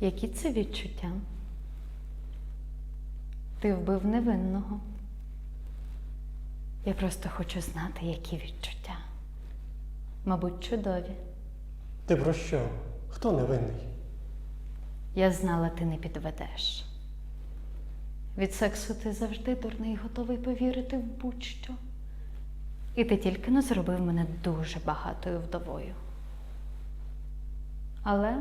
Які це відчуття? Ти вбив невинного. Я просто хочу знати, які відчуття. Мабуть, чудові. Ти про що? Хто невинний? Я знала, ти не підведеш. Від сексу ти завжди дурний, готовий повірити в будь-що. І ти тільки не зробив мене дуже багатою вдовою. Але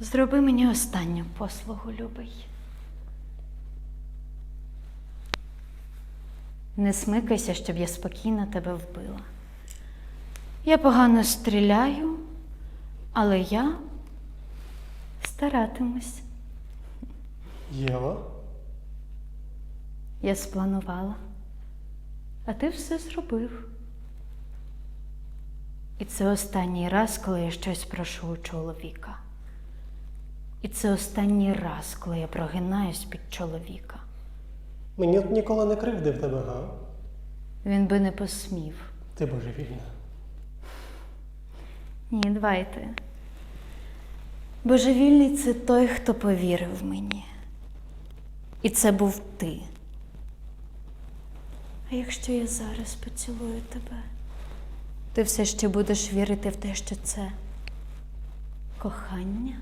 зроби мені останню послугу, любий. Не смикайся, щоб я спокійно тебе вбила. Я погано стріляю, але я старатимусь. Єва? Я спланувала, а ти все зробив. І це останній раз, коли я щось прошу у чоловіка. І це останній раз, коли я прогинаюсь під чоловіка. Мені ніколи не кривдив тебе, га? Він би не посмів. Ти божевільна. Ні, давайте. Божевільний це той, хто повірив мені. І це був ти. А якщо я зараз поцілую тебе, ти все ще будеш вірити в те, що це кохання?